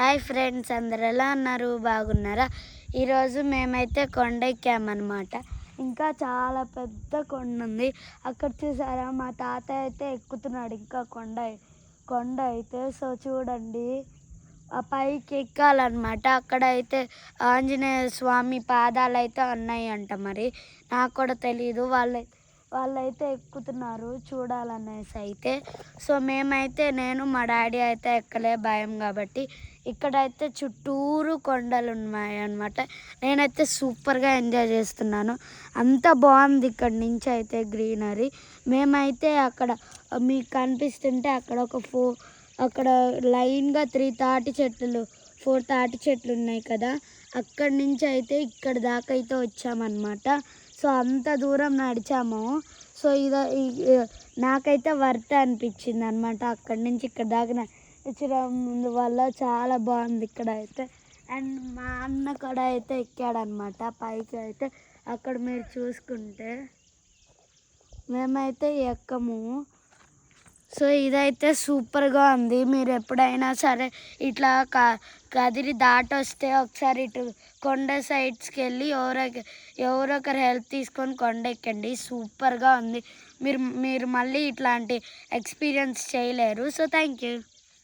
Hi friends అందరు ఎలా ఉన్నారు? బాగున్నారా? ఈరోజు మేమైతే కొండ ఎక్కామన్నమాట. ఇంకా చాలా పెద్ద కొండ ఉంది. అక్కడ చూసారా? మా తాత అయితే ఎక్కుతున్నాడు ఇంకా కొండ కొండ అయితే. సో చూడండి. ఆ పైకి ఎక్కాలన్నమాట. అక్కడ అయితే ఆంజనేయ స్వామి పాదాలు అయితే ఉన్నాయంట మరి. నాకు కూడా తెలియదు వాళ్ళ వాళ్ళైతే ఎక్కుతున్నారు చూడాలనేసి అయితే. సో మేమైతే నేను మా డాడీ అయితే ఎక్కలే భయం కాబట్టి ఇక్కడైతే చుట్టూరు కొండలు ఉన్నాయి అన్నమాట నేనైతే సూపర్గా ఎంజాయ్ చేస్తున్నాను. అంత బాగుంది ఇక్కడ నుంచి అయితే గ్రీనరీ. మేమైతే అక్కడ మీకు కనిపిస్తుంటే అక్కడ ఒక ఫో అక్కడ లైన్గా త్రీ తాటి చెట్లు ఫోర్ తాటి చెట్లు ఉన్నాయి కదా. అక్కడి నుంచి అయితే ఇక్కడ దాకా అయితే వచ్చామన్నమాట. సో అంత దూరం నడిచాము. సో ఇది నాకైతే వర్త్ అనిపించింది అనమాట అక్కడి నుంచి ఇక్కడ దాకా ముందు వల్ల చాలా బాగుంది ఇక్కడ అయితే అండ్ మా అన్న కూడా అయితే ఎక్కాడనమాట పైకి అయితే అక్కడ మీరు చూసుకుంటే మేమైతే ఎక్కము. సో ఇదైతే సూపర్గా ఉంది. మీరు ఎప్పుడైనా సరే ఇట్లా క కదిరి దాటొస్తే ఒకసారి ఇటు కొండ సైడ్స్కి వెళ్ళి ఎవరో ఎవరో ఒకరు హెల్ప్ తీసుకొని కొండ ఎక్కండి. సూపర్గా ఉంది. మీరు మీరు మళ్ళీ ఇట్లాంటి ఎక్స్పీరియన్స్ చేయలేరు. So thank you